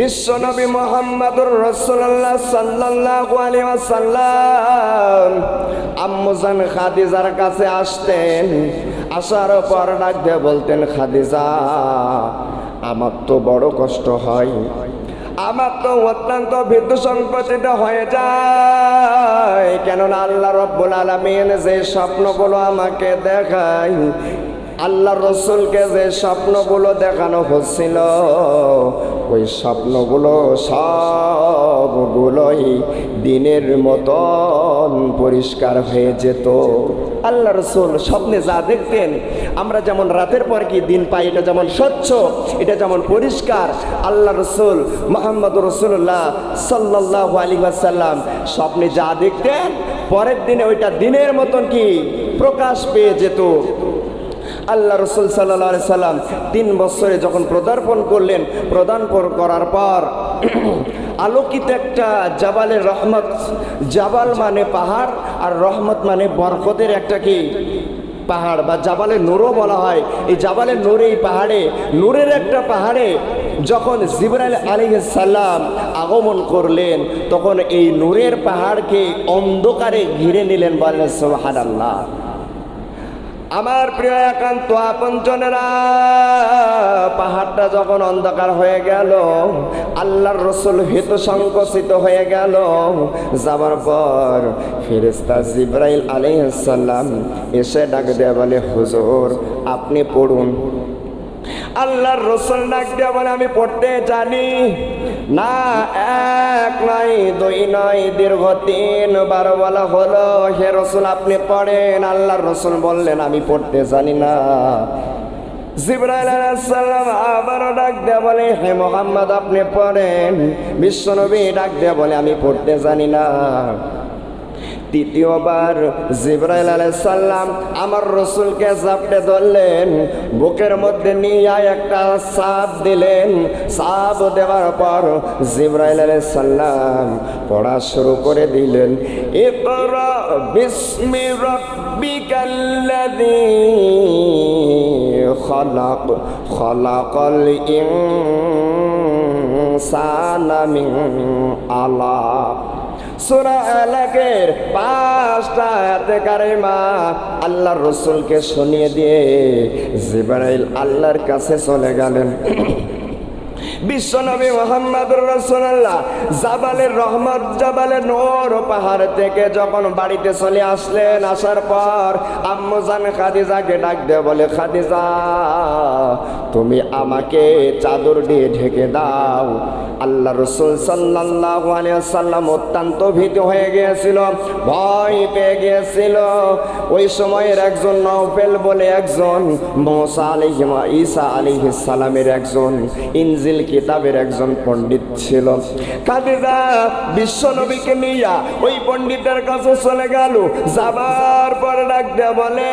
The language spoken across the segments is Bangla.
বিশ্বনবী মোহাম্মদুর রসুল্লাহ সাল্লাল্লাহু আলাইহি ওয়াসাল্লাম। আম্মুজান খাদিজার কাছে আসতেন, আসার পর ডাক দিয়ে বলতেন, খাদিজা, আমার তো বড় কষ্ট হয়। আমার তো অত্যন্ত ভীতু সংকচিত হয়ে যায়। কেননা আল্লাহ রব্বুল আলমিন যে স্বপ্নগুলো আমাকে দেখায়, আল্লাহ রসুলকে যে স্বপ্নগুলো দেখানো হচ্ছিল ওই স্বপ্নগুলো সবগুলোই দিনের মতন পরিষ্কার হয়ে যেত। আল্লাহ রসুল স্বপ্নে যা দেখতেন, আমরা যেমন রাতের পর কি দিন পাই, এটা যেমন স্বচ্ছ, এটা যেমন পরিষ্কার, আল্লাহ রসুল মোহাম্মদ রসুল্লাহ সাল্লাহ আলী সাল্লাম স্বপ্নে যা দেখতেন, পরের দিনে ওইটা দিনের মতন কি প্রকাশ পেয়ে যেত। আল্লাহ রসুল সাল্লা সাল্লাম তিন বছরে যখন প্রদার্পণ করলেন প্রদানপন করার পর আলোকিত একটা জাবালের রহমত, জাবাল মানে পাহাড় আর রহমত মানে বরকতের একটা কি? পাহাড় বা জাবালে নূরও বলা হয়। এই জাবালে নূর, এই পাহাড়ে, নূরের একটা পাহাড়ে যখন জিবরাইল আলী সাল্লাম আগমন করলেন, তখন এই নূরের পাহাড়কে অন্ধকারে ঘিরে নিলেন বলেন সোহান আল্লাহ আমার প্রিয় একান্ত আপনজনেরা পাহাড়টা যখন অন্ধকার হয়ে গেল, আল্লাহর রসুল হিত সংকোচিত হয়ে গেল, যাবার পর ফেরিস্তা জিব্রাইল আলিহাল্লাম এসে ডাক দেয়া বলে, হুজুর, আপনি পড়ুন। আল্লাহর রসুল ডাক দেয়া বলে, আমি পড়তে জানি। না, এক নয় দুই নয় দীর্ঘ তিন বার বলা হলো, হে রসুল, আপনি পড়েন। আল্লাহর রসুল বললেন, আমি পড়তে জানি না। জিব্রাইল আলাইসাল্লাম আবারও ডাক দেয়া বলে, হে মোহাম্মদ, আপনি পড়েন। বিশ্বনবী ডাক দেয়া বলে, আমি পড়তে জানি না। তৃতীয়বার জিব্রাইল আলাইসাল্লাম আমার রসুলকে জাপটে ধরলেন, বুকের মধ্যে নিয়ে একটা সাপ দিলেন। সাপ দেওয়ার পর জিব্রাইল আলাইসাল্লাম পড়া শুরু করে দিলেন, ইকরা বিসমি রাব্বিকাল্লাযী খলাক, খলাকাল ইনসানা মিন আলাক। সুরা এলাকের পাঁচটা হাতে কারিমা আল্লাহর রসুলকে শুনিয়ে দিয়ে জিবারাইল আল্লাহর কাছে চলে গেলেন। বিশ্বনবী মোহাম্মদুর রসুল্লাহ জাবালের রহমত, জাবালের নোর পাহাড় থেকে যখন বাড়িতে চলে আসলেন, আসার পর আম্মুজান খাদিজাকে ডাক দে বলে, খাদিজা, তুমি আমাকে চাদর দিয়ে ঢেকে দাও। আল্লাহ রসুল সাল্লাহ সাল্লাম অত্যন্ত ভীত হয়ে গিয়েছিল, ভয় পেয়ে গিয়েছিল। ওই সময়ের একজন নৌফেল বলে একজন মোসা আলিহিমা ঈসা আলিহ সালামের একজন ইনজিল কিতাবের একজন পণ্ডিত ছিল। খাদিজা বিশ্ব নবীকে নিয়া ওই পণ্ডিতের কাছে চলে গেল। যাবার পরে ডাক দেয়া বলে,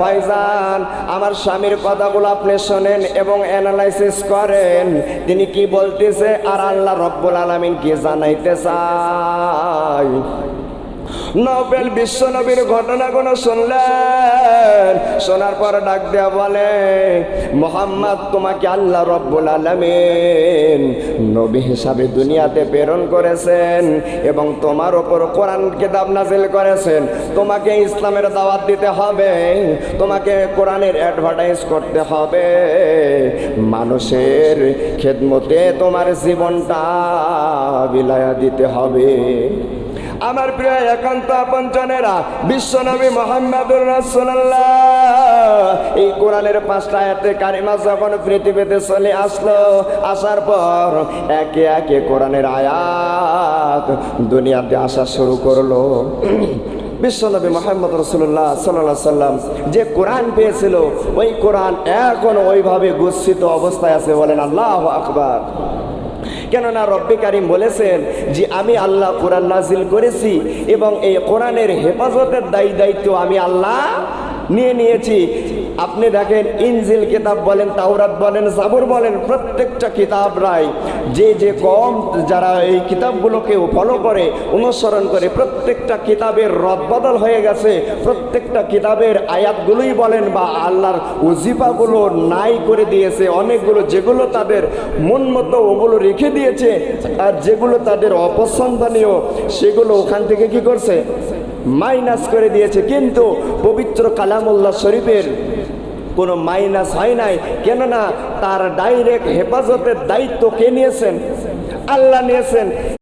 ভাইজান, আমার স্বামীর কথাগুলো আপনি শোনেন এবং অ্যানালাইসিস করেন। তিনি কি বলতেছে? আর আল্লাহ রব্বুল আলমিন কি জানাইতে চায়? নোবেল বিশ্ব নবীর ঘটনাগুলো শুনলেন। শোনার পর ডাক দেয়া বলে, মোহাম্মদ, তোমাকে আল্লাহ রব্বুল আলমিন নবী হিসাবে দুনিয়াতে প্রেরণ করেছেন এবং তোমার ওপর কোরআন কেতাব নাজিল করেছেন। তোমাকে ইসলামের দাওয়াত দিতে হবে, তোমাকে কোরআনের অ্যাডভার্টাইজ করতে হবে। মানুষের খেদমতে তোমার জীবনটা বিলায়া দিতে হবে। আমার প্রিয় একান্ত আপনজনেরা বিশ্বনবী মোহাম্মদুর রাসূলুল্লাহ। এই কোরআনের পাঁচটা আয়াতে কারিমা যখন পৃথিবীতে চলে আসলো, আসার পর একে একে কোরআনের আয়াত দুনিয়াতে আসা শুরু করল। বিশ্বনবী মোহাম্মদ রসুল্লাহ সাল্লাহ সাল্লাম যে কোরআন পেয়েছিল, ওই কোরআন এখন ওইভাবে গুচ্ছিত অবস্থায় আছে বলেন আল্লাহ আকবার। কেননা রব্বে কারিম বলেছেন যে আমি আল্লাহ কোরআন নাজিল করেছি এবং এই কোরআনের হেফাজতের দায়ী দায়িত্ব আমি আল্লাহ নিয়ে নিয়েছি। আপনি দেখেন ইনজিল কিতাব বলেন, তাওরাত বলেন, জাবুর বলেন, প্রত্যেকটা কিতাব কিতাবরাই যে যে কম যারা এই কিতাবগুলোকে ফলো করে, অনুসরণ করে, প্রত্যেকটা কিতাবের রদবদল হয়ে গেছে, প্রত্যেকটা কিতাবের আয়াতগুলোই বলেন বা আল্লাহর উজিফাগুলো নাই করে দিয়েছে, অনেকগুলো যেগুলো তাদের মন মতো ওগুলো রেখে দিয়েছে, আর যেগুলো তাদের অপছন্দনীয়, সেগুলো ওখান থেকে কি করছে? মাইনাস করে দিয়েছে। কিন্তু পবিত্র কালামুল্লাহ শরীফের কোনো মাইনাস হয় নাই। কেননা তার ডাইরেক্ট হেফাজতের দায়িত্ব কে নিয়েছেন? আল্লাহ নিয়েছেন।